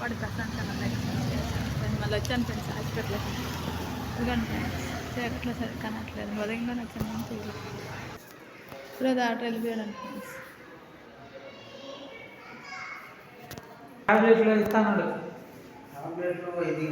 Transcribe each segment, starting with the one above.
వాడి ప్రశాంతంగా మళ్ళీ వచ్చాను ఫ్రెండ్స్ హాస్పిటల్కి. ఎందుకంటే ఫ్రెండ్స్ చీకట్లో సరి కనట్లేదు ఉదయంగా వచ్చాను ఇప్పుడు దాటి వెళ్ళిపోయాడు ఫ్రెండ్స్. టాబ్లెట్లు టాబ్లెట్లు ఇది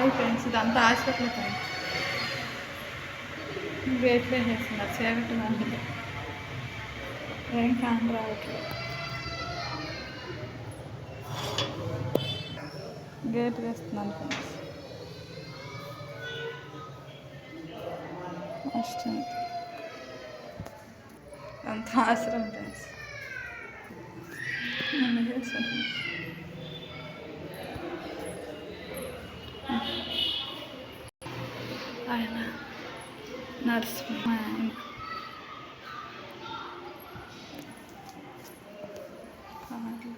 హాయ్ ఫ్రెండ్స్ ఇదంతా హాస్పిటల్ ఫ్రెండ్స్. గేట్లు వేసేస్తున్నారు చీకటి దాంట్లో ఏం కాని రావట్లేదు గేట్ వేస్తున్నాను ఫ్రెండ్స్. కష్టం అంత ఆశ్రమం ఫ్రెండ్స్. నన్ను చేస్తాను నర్స్ మా ఆయన కాదు.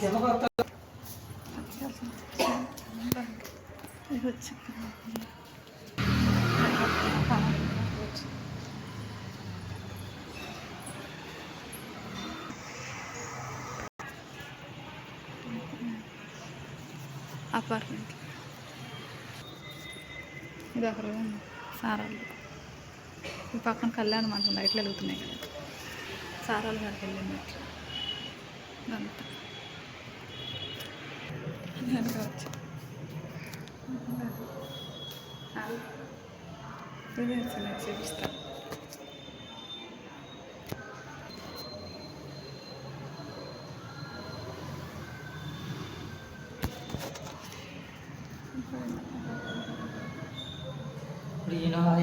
కింద కొత్త ఇది వచ్చి అపార్ట్మెంట్ ఇది సారాలు. ఈ పక్కన కళ్యాణ మనకు లైట్లు వెలుగుతున్నాయి కదా. సారాలు గారికి వెళ్ళింది అట్లా. అంతా. నేను ఇదే చూపిస్తాను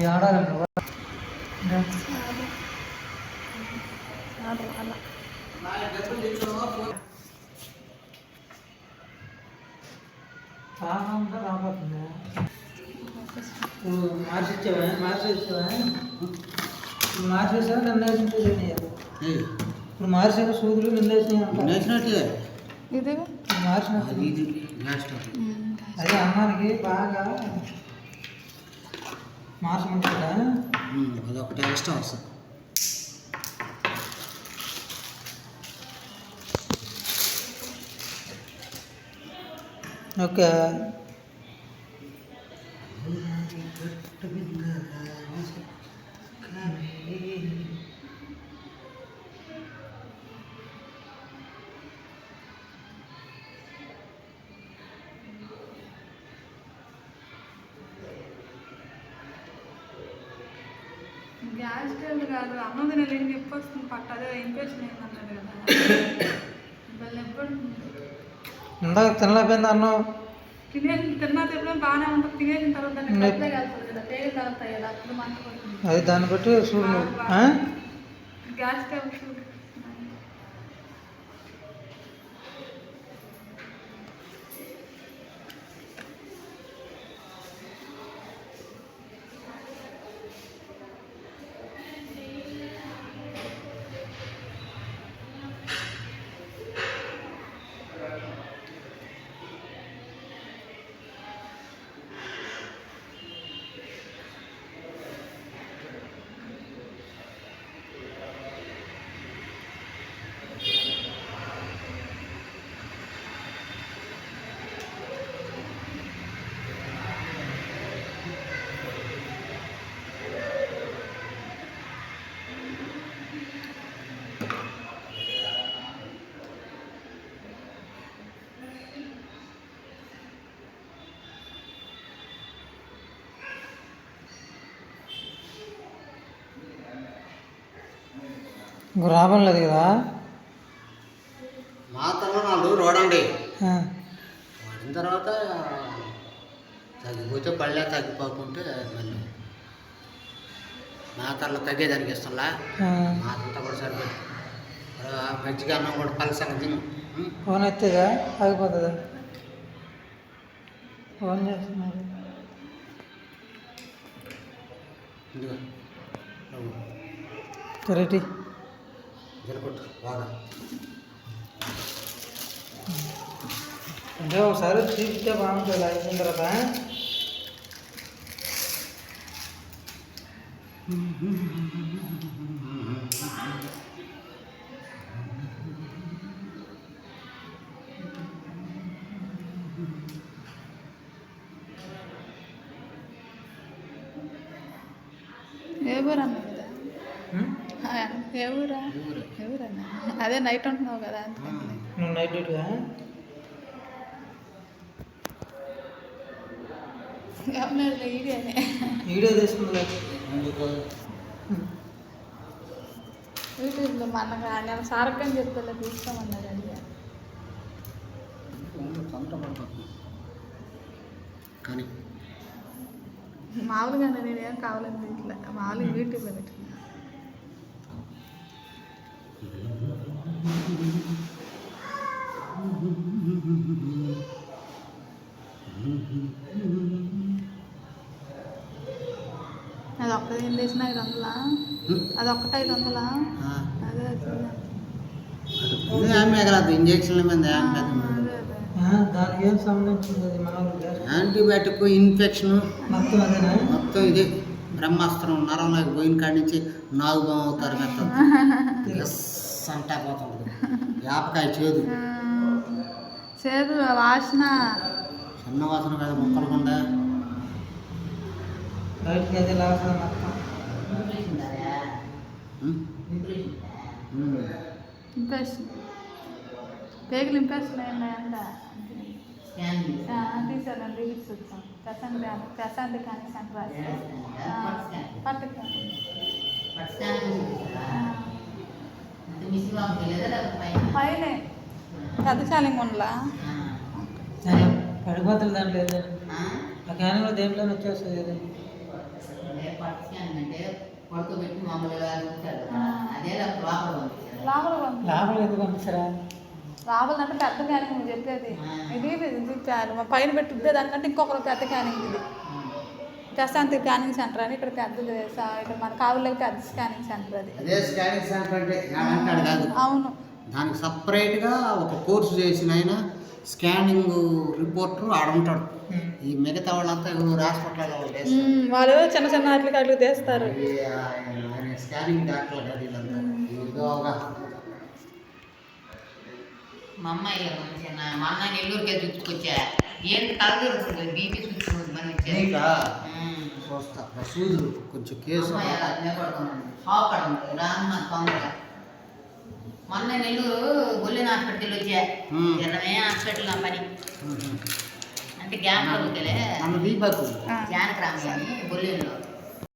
ఇప్పుడు ఈయన ఆడాలంట చాలు అలా చాలా ఉందా రాబోతుందా ఇప్పుడు మార్చిచ్చావా మార్చేసావా ఇప్పుడు మార్చేసా నిన్న వేసింటే ఇప్పుడు మార్చిన సూదులు నిన్న వేసినాయి అంట నేసినట్టుగా ఇది ఇప్పుడు మార్చిన అది ఇది లాస్ట్ అదే అమ్మానికి బాగా మార్చమంటారా అదొకటి ఇష్టం వస్తుంది ఓకే. గ్యాస్ స్టవ్ కాదు. అన్నం తినలేని నొప్పి వస్తుంది. పట్ట అదే ఇన్ఫెక్షన్ అయిందన్నాడు కదా. మళ్ళీ ఎప్పుడు ఇందాక తినలేకపోయింది అన్నం. తినేసి తిన్నా తినడం బాగానే ఉంటుంది. తినేసిన తర్వాత. కట్లే కదా. కదా. అప్పుడు మంట పడుతుంది. అది దాన్ని బట్టి చూడు? గ్యాస్ స్టవ్ ఇంకో రావడం లేదు కదా? మాత్రలో నాలుగు వాడండి ఆ. వాడిన తర్వాత తగ్గిపోతే పళ్ళే తగ్గిపోకుంటే మళ్ళీ మాతల్లో తగ్గేదానికి ఇష్టంలా ఆ. మాతంతా కూడా సరిపోతుంది మజ్జిగ అన్నం కూడా పలసంగా తిను? ఫోన్ ఎత్తేగా ఆగిపోతుందా? ఫోన్ చేస్తున్నారు ఇదిగో నువ్వు రెడీ జరగొట్టు బాగా అంటే ఒకసారి చూపిస్తే బాగుంటుంది అయిపోయిన తర్వాత ఏ ఊరు అన్న కదా ఉం? ఏ ఊరన్నా అదే నైట్ ఉంటున్నావు కదా నువ్వు నైట్ డ్యూటీగా వీడియో తీసుకుంది యూట్యూబ్లో మా నేను సారక్కని చెప్తా తీసుకోమన్నాడు అడిగా. సొంత పడిపోతుంది కానీ మామూలుగా నేను ఏం కావాలని ఇట్లా మామూలుగా యూట్యూబ్లో పెట్టుకున్నా. అది ఒక్కటి ఏం చేసిన ఐదు వందలా? అది ఒక్కటి ఐదు వందలా? అదే మిగలదు ఇంజక్షన్ల మీద దానికి ఏం సంబంధించింది యాంటీబయాటిక్ ఇన్ఫెక్షన్. మొత్తం అదేనా? మొత్తం ఇది. బ్రహ్మాస్త్రం. నరంలోకి పోయిన కాడి నుంచి నాగుబం అవుతారు మెత్తం ఎస్ అంటా పోతుంది యాపకాయ చేదు. చేదు వాసన. చిన్న వాసన కాదు ముక్కలు కొండ అదే లాగా మొత్తం ఇంప్రెషన్. పేగులు ఇంప్రెషన్ అయ్యాయంట తీసాను రిలీజ్ వచ్చాం ప్రశాంత్ ప్రశాంత్ కానీ పట్టుకు పైన. ఉండలా? పడిపోతుంది దాంట్లో ఏదో ఆ? క్యాన్లో దేంట్లో వచ్చేస్తుంది ఇది పడుకోబెట్టి మామూలుగా ఉంచారు అదే లోపల పంపించారు లోపల పంపి లోపల ఎందుకు పంపిస్తారా లోపల అంటే పెద్ద క్యానింగ్ నువ్వు చెప్పేది ఇది మా పైన పెట్టుద్దే దానికంటే ఇంకొకరు పెద్ద క్యానింగ్ ఇది. ప్రశాంత్ స్కానింగ్ సెంటర్ అని ఇక్కడ పెద్దది. సా- ఇక్కడ మన కావులకి పెద్ద స్కానింగ్ సెంటర్ అది. అదే స్కానింగ్ సెంటర్ అంటే అంటాడు కాదు. అవును. దానికి సపరేట్గా ఒక కోర్సు చేసిన ఆయన స్కానింగ్ రిపోర్టర్ ఆడ ఉంటాడు ఈ మిగతా వాళ్ళంతా ఎవరు హాస్పిటల్లో వాళ్ళు చిన్న చిన్న వాటికి అట్లు తీస్తారు. స్కానింగ్ డాక్టర్ కదా వీళ్ళంతా మా అమ్మాయి నా- మా అన్న నెల్లూరుకే చూసుకొచ్చా ఏం తలదొరుకుతుంది బీపీ చూసుకుంటుంది మనం చూస్తా. సూదులు కొంచెం కేసు రామ్మ తొందరగా మొన్న నెల్లూరు గొల్లిన హాస్పిటల్ వచ్చా. జనమే హాస్పిటల్ నా పని. అంటే గ్యాప్ అవుతలే మన